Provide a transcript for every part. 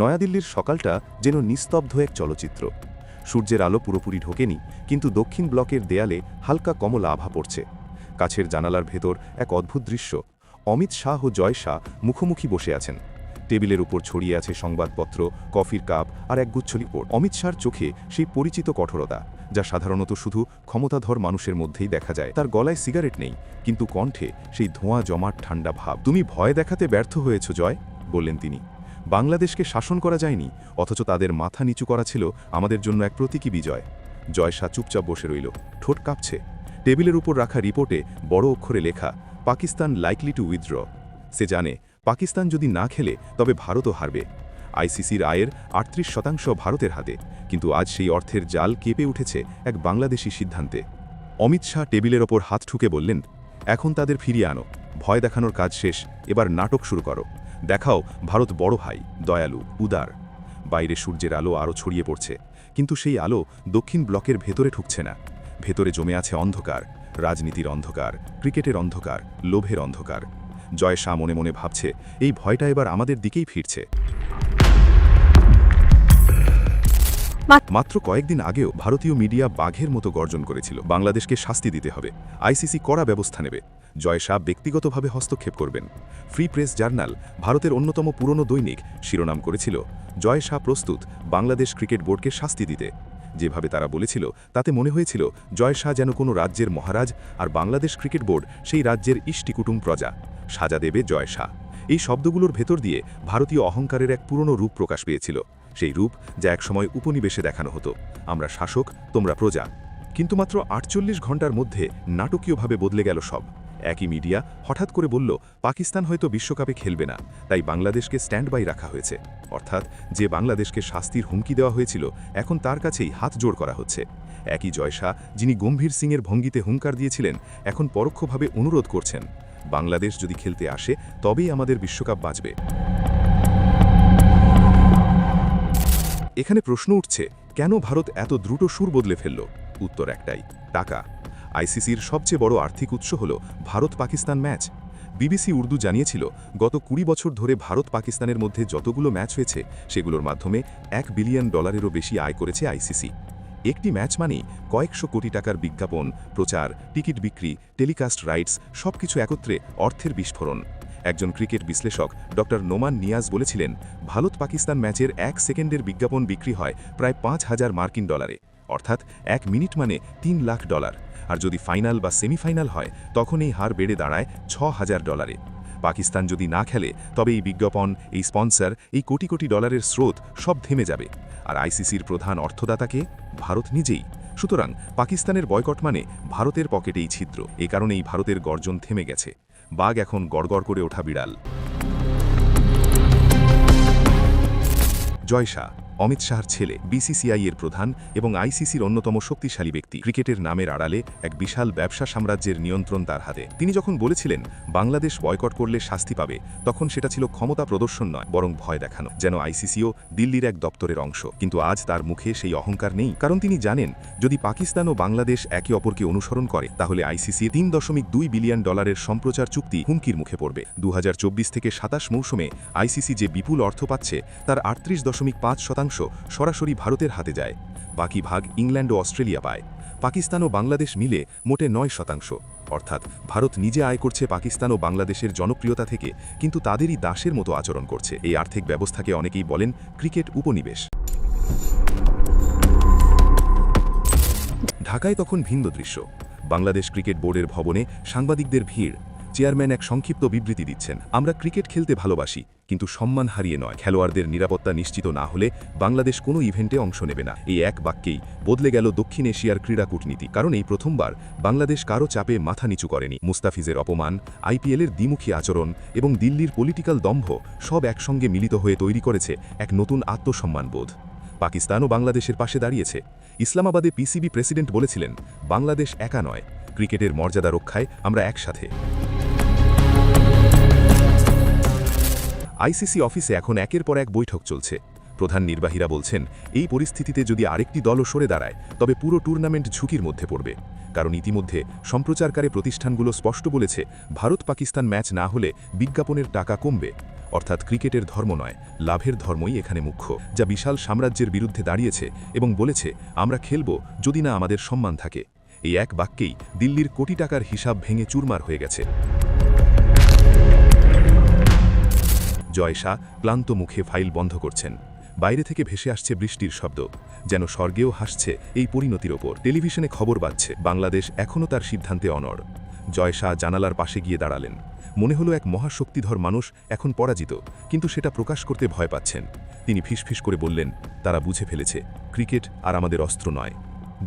নয়াদিল্লির সকালটা যেন নিস্তব্ধ এক চলচ্চিত্র। সূর্যের আলো পুরোপুরি ঢোকেনি, কিন্তু দক্ষিণ ব্লকের দেয়ালে হালকা কমলা আভা পড়ছে। কাছের জানালার ভেতর এক অদ্ভুত দৃশ্য। অমিত শাহ ও জয় শাহ মুখোমুখি বসে আছেন। টেবিলের উপর ছড়িয়ে আছে সংবাদপত্র, কফির কাপ আর এক গুচ্ছ রিপোর্ট অমিত শাহর চোখে সেই পরিচিত কঠোরতা, যা সাধারণত শুধু ক্ষমতাধর মানুষের মধ্যেই দেখা যায়। তার গলায় সিগারেট নেই, কিন্তু কণ্ঠে সেই ধোঁয়া জমাট ঠান্ডা ভাব। তুমি ভয় দেখাতে ব্যর্থ হয়েছ, জয়, বললেন তিনি। বাংলাদেশকে শাসন করা যায়নি, অথচ তাদের মাথা নিচু করা ছিল আমাদের জন্য এক প্রতীকী বিজয়। জয় শাহ চুপচাপ বসে রইল, ঠোঁট কাঁপছে। টেবিলের উপর রাখা রিপোর্টে বড় অক্ষরে লেখা, পাকিস্তান লাইকলি টু উইথড্র সে জানে, পাকিস্তান যদি না খেলে, তবে ভারতও হারবে। আইসিসির আয়ের আটত্রিশ শতাংশ ভারতের হাতে, কিন্তু আজ সেই অর্থের জাল কেঁপে উঠেছে এক বাংলাদেশি সিদ্ধান্তে। অমিত শাহ টেবিলের ওপর হাত ঠুকে বললেন, এখন তাদের ফিরিয়ে আনো, ভয় দেখানোর কাজ শেষ, এবার নাটক শুরু করো। দেখাও ভারত বড় ভাই দয়ালু উদার। বাইরে সূর্যের আলো আরও ছড়িয়ে পড়ছে কিন্তু সেই আলো দক্ষিণ ব্লকের ভেতরে ঢুকছে না। ভেতরে জমে আছে অন্ধকার রাজনীতির অন্ধকার ক্রিকেটের অন্ধকার লোভের অন্ধকার। জয় শাহ মনে মনে ভাবছে এই ভয়টা এবার আমাদের দিকেই ফিরছে। মাত্র কয়েকদিন আগেও ভারতীয় মিডিয়া বাঘের মতো গর্জন করেছিল বাংলাদেশকে শাস্তি দিতে হবে আইসিসি কড়া ব্যবস্থা নেবে। জয় শাহ ব্যক্তিগতভাবে হস্তক্ষেপ করবেন। ফ্রি প্রেস জার্নাল, ভারতের অন্যতম পুরনো দৈনিক, শিরোনাম করেছিল জয় শাহ প্রস্তুত, বাংলাদেশ ক্রিকেট বোর্ডকে শাস্তি দিতে। যেভাবে তারা বলেছিল, তাতে মনে হয়েছিল জয় শাহ যেন কোনো রাজ্যের মহারাজ আর বাংলাদেশ ক্রিকেট বোর্ড সেই রাজ্যের ইষ্টিকুটুম প্রজা, সাজা দেবে জয় শাহ এই শব্দগুলোর ভেতর দিয়ে ভারতীয় অহংকারের এক পুরনো রূপ প্রকাশ পেয়েছিল, সেই রূপ যা একসময় উপনিবেশে দেখানো হতো, আমরা শাসক, তোমরা প্রজা। কিন্তু মাত্র আটচল্লিশ ঘণ্টার মধ্যে নাটকীয়ভাবে বদলে গেল সব। একই মিডিয়া হঠাৎ করে বলল, পাকিস্তান হয়তো বিশ্বকাপে খেলবে না, তাই বাংলাদেশকে স্ট্যান্ড বাই রাখা হয়েছে। অর্থাৎ যে বাংলাদেশকে শাস্তির হুমকি দেওয়া হয়েছিল, এখন তার কাছেই হাত জোড় করা হচ্ছে। একই জয়শা যিনি গম্ভীর সিংয়ের ভঙ্গিতে হুঙ্কার দিয়েছিলেন, এখন পরোক্ষভাবে অনুরোধ করছেন, বাংলাদেশ যদি খেলতে আসে, তবেই আমাদের বিশ্বকাপ বাঁচবে এখানে প্রশ্ন উঠছে, কেন ভারত এত দ্রুত সুর বদলে ফেলল? উত্তর একটাই, টাকা। আইসিসির সবচেয়ে বড় আর্থিক উৎস হল ভারত পাকিস্তান ম্যাচ। বিবিসি উর্দু জানিয়েছিল, গত কুড়ি বছর ধরে ভারত পাকিস্তানের মধ্যে যতগুলো ম্যাচ হয়েছে, সেগুলোর মাধ্যমে এক বিলিয়ন ডলারেরও বেশি আয় করেছে আইসিসি। একটি ম্যাচ মানেই কয়েকশো কোটি টাকার বিজ্ঞাপন, প্রচার, টিকিট বিক্রি, টেলিকাস্ট রাইটস, সবকিছু একত্রে অর্থের বিস্ফোরণ। একজন ক্রিকেট বিশ্লেষক ড নোমান নিয়াজ বলেছিলেন ভারত পাকিস্তান ম্যাচের এক সেকেন্ডের বিজ্ঞাপন বিক্রি হয় প্রায় পাঁচ হাজার মার্কিন ডলারে। অর্থাৎ এক মিনিট মানে তিন লাখ ডলার। আর যদি ফাইনাল বা সেমিফাইনাল হয়, তখন এই হার বেড়ে দাঁড়ায় ছ হাজার ডলারে। পাকিস্তান যদি না খেলে, তবে এই বিজ্ঞাপন, এই স্পন্সর, এই কোটি কোটি ডলারের স্রোত সব থেমে যাবে। আর আইসিসির প্রধান অর্থদাতাকে ভারত নিজেই। সুতরাং পাকিস্তানের বয়কট মানে ভারতের পকেটেই ছিদ্র। এ কারণেই ভারতের গর্জন থেমে গেছে। বাঘ এখন গড়গড় করে ওঠা বিড়াল। জয় শাহ। অমিত শাহর ছেলে বিসিসিআই এর প্রধান এবং আইসিসির অন্যতম শক্তিশালী ব্যক্তি। ক্রিকেটের নামের আড়ালে এক বিশাল ব্যবসা সাম্রাজ্যের নিয়ন্ত্রণ তার হাতে। তিনি যখন বলেছিলেন, বাংলাদেশ বয়কট করলে শাস্তি পাবে তখন সেটা ছিল ক্ষমতা প্রদর্শন নয়, বরং ভয় দেখানো, যেন আইসিসিও দিল্লির এক দপ্তরের অংশ। কিন্তু আজ তার মুখে সেই অহংকার নেই। কারণ তিনি জানেন, যদি পাকিস্তান ও বাংলাদেশ একে অপরকে অনুসরণ করে, তাহলে আইসিসি তিন দশমিক দুই বিলিয়ন ডলারের সম্প্রচার চুক্তি হুমকির মুখে পড়বে। দু হাজার চব্বিশ থেকে সাতাশ মৌসুমে আইসিসি যে বিপুল অর্থ পাচ্ছে, তার আটত্রিশ দশমিক পাঁচ শতাংশ সরাসরি ভারতের হাতে যায়। বাকি ভাগ ইংল্যান্ড ও অস্ট্রেলিয়া পায়। পাকিস্তান ও বাংলাদেশ মিলে মোটে নয় শতাংশ। অর্থাৎ ভারত নিজে আয় করছে পাকিস্তান ও বাংলাদেশের জনপ্রিয়তা থেকে, কিন্তু তাদেরই দাসের মতো আচরণ করছে। এই আর্থিক ব্যবস্থাকে অনেকেই বলেন ক্রিকেট উপনিবেশ। ঢাকায় তখন ভিন্ন দৃশ্য। বাংলাদেশ ক্রিকেট বোর্ডের ভবনে সাংবাদিকদের ভিড়। চেয়ারম্যান এক সংক্ষিপ্ত বিবৃতি দিচ্ছেন, আমরা ক্রিকেট খেলতে ভালোবাসি কিন্তু সম্মান হারিয়ে নয়। খেলোয়াড়দের নিরাপত্তা নিশ্চিত না হলে বাংলাদেশ কোনো ইভেন্টে অংশ নেবে না। এই এক বাক্যেই বদলে গেল দক্ষিণ এশিয়ার ক্রীড়া কূটনীতি। কারণ এই প্রথমবার বাংলাদেশ কারও চাপে মাথা নিচু করেনি। মুস্তাফিজের অপমান, আইপিএলের দ্বিমুখী আচরণ এবং দিল্লির পলিটিক্যাল দম্ভ সব একসঙ্গে মিলিত হয়ে তৈরি করেছে এক নতুন আত্মসম্মানবোধ পাকিস্তানও বাংলাদেশের পাশে দাঁড়িয়েছে। ইসলামাবাদে পিসিবি প্রেসিডেন্ট বলেছিলেন, বাংলাদেশ একা নয়। ক্রিকেটের মর্যাদা রক্ষায় আমরা একসাথে। আইসিসি অফিসে এখন একের পর এক বৈঠক চলছে। প্রধান নির্বাহীরা বলছেন, এই পরিস্থিতিতে যদি আরেকটি দলও সরে দাঁড়ায়, তবে পুরো টুর্নামেন্ট ঝুঁকির মধ্যে পড়বে। কারণ ইতিমধ্যে সম্প্রচারকারী প্রতিষ্ঠানগুলো স্পষ্ট বলেছে ভারত পাকিস্তান ম্যাচ না হলে বিজ্ঞাপনের টাকা কমবে। অর্থাৎ ক্রিকেটের ধর্ম নয়, লাভের ধর্মই এখানে মুখ্য, যা বিশাল সাম্রাজ্যের বিরুদ্ধে দাঁড়িয়েছে এবং বলেছে, আমরা খেলব যদি না আমাদের সম্মান থাকে। এই এক বাক্যেই দিল্লির কোটি টাকার হিসাব ভেঙে চুরমার হয়ে গেছে। জয় ক্লান্ত মুখে ফাইল বন্ধ করছেন। বাইরে থেকে ভেসে আসছে বৃষ্টির শব্দ, যেন স্বর্গেও হাসছে এই পরিণতির ওপর। টেলিভিশনে খবর বাজছে, বাংলাদেশ এখনও তার সিদ্ধান্তে অনড়। জয় জানালার পাশে গিয়ে দাঁড়ালেন। মনে হলো এক মহাশক্তিধর মানুষ এখন পরাজিত, কিন্তু সেটা প্রকাশ করতে ভয় পাচ্ছেন। তিনি ফিসফিস করে বললেন, তারা বুঝে ফেলেছে, ক্রিকেট আর আমাদের অস্ত্র নয়।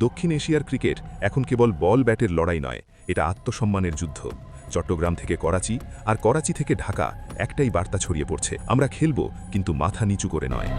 দক্ষিণ এশিয়ার ক্রিকেট এখন কেবল বল ব্যাটের লড়াই নয়, এটা আত্মসম্মানের যুদ্ধ। চট্টগ্রাম থেকে করাচি, আর করাচি থেকে ঢাকা, একটাই বার্তা ছড়িয়ে পড়ছে। আমরা খেলব, কিন্তু মাথা নিচু করে নয়।